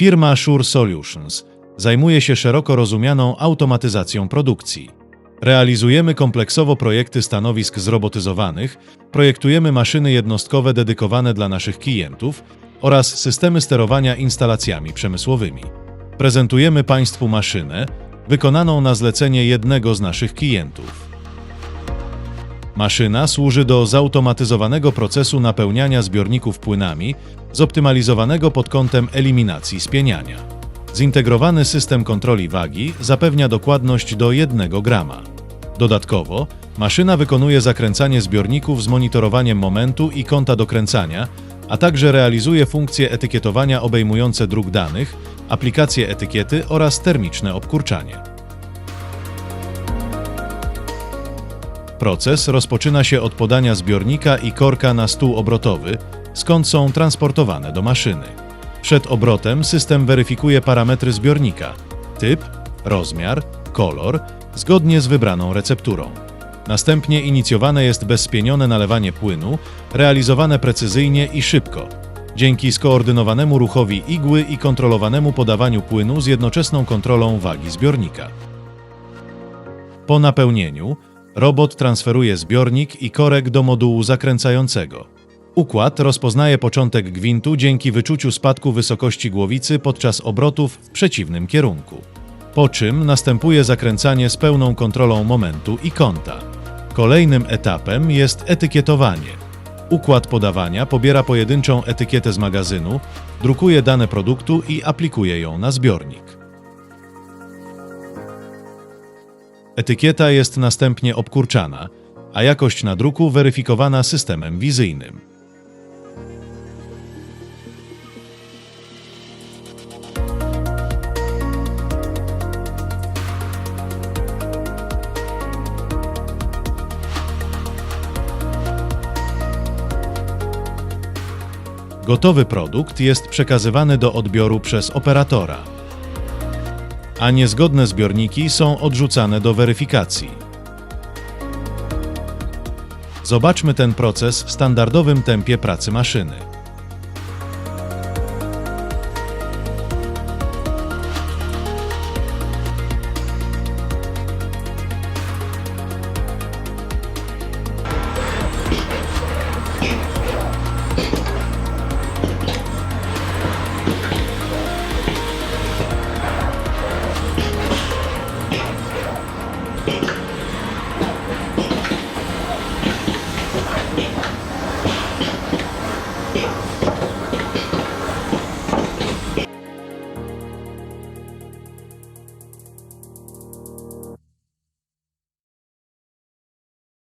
Firma Sure Solutions zajmuje się szeroko rozumianą automatyzacją produkcji. Realizujemy kompleksowo projekty stanowisk zrobotyzowanych, projektujemy maszyny jednostkowe dedykowane dla naszych klientów oraz systemy sterowania instalacjami przemysłowymi. Prezentujemy Państwu maszynę wykonaną na zlecenie jednego z naszych klientów. Maszyna służy do zautomatyzowanego procesu napełniania zbiorników płynami, zoptymalizowanego pod kątem eliminacji spieniania. Zintegrowany system kontroli wagi zapewnia dokładność do 1 grama. Dodatkowo, maszyna wykonuje zakręcanie zbiorników z monitorowaniem momentu i kąta dokręcania, a także realizuje funkcje etykietowania obejmujące druk danych, aplikację etykiety oraz termiczne obkurczanie. Proces rozpoczyna się od podania zbiornika i korka na stół obrotowy, skąd są transportowane do maszyny. Przed obrotem system weryfikuje parametry zbiornika typ, rozmiar, kolor, zgodnie z wybraną recepturą. Następnie inicjowane jest bezspienione nalewanie płynu, realizowane precyzyjnie i szybko, dzięki skoordynowanemu ruchowi igły i kontrolowanemu podawaniu płynu z jednoczesną kontrolą wagi zbiornika. Po napełnieniu robot transferuje zbiornik i korek do modułu zakręcającego. Układ rozpoznaje początek gwintu dzięki wyczuciu spadku wysokości głowicy podczas obrotów w przeciwnym kierunku. Po czym następuje zakręcanie z pełną kontrolą momentu i kąta. Kolejnym etapem jest etykietowanie. Układ podawania pobiera pojedynczą etykietę z magazynu, drukuje dane produktu i aplikuje ją na zbiornik. Etykieta jest następnie obkurczana, a jakość nadruku weryfikowana systemem wizyjnym. Gotowy produkt jest przekazywany do odbioru przez operatora, a niezgodne zbiorniki są odrzucane do weryfikacji. Zobaczmy ten proces w standardowym tempie pracy maszyny.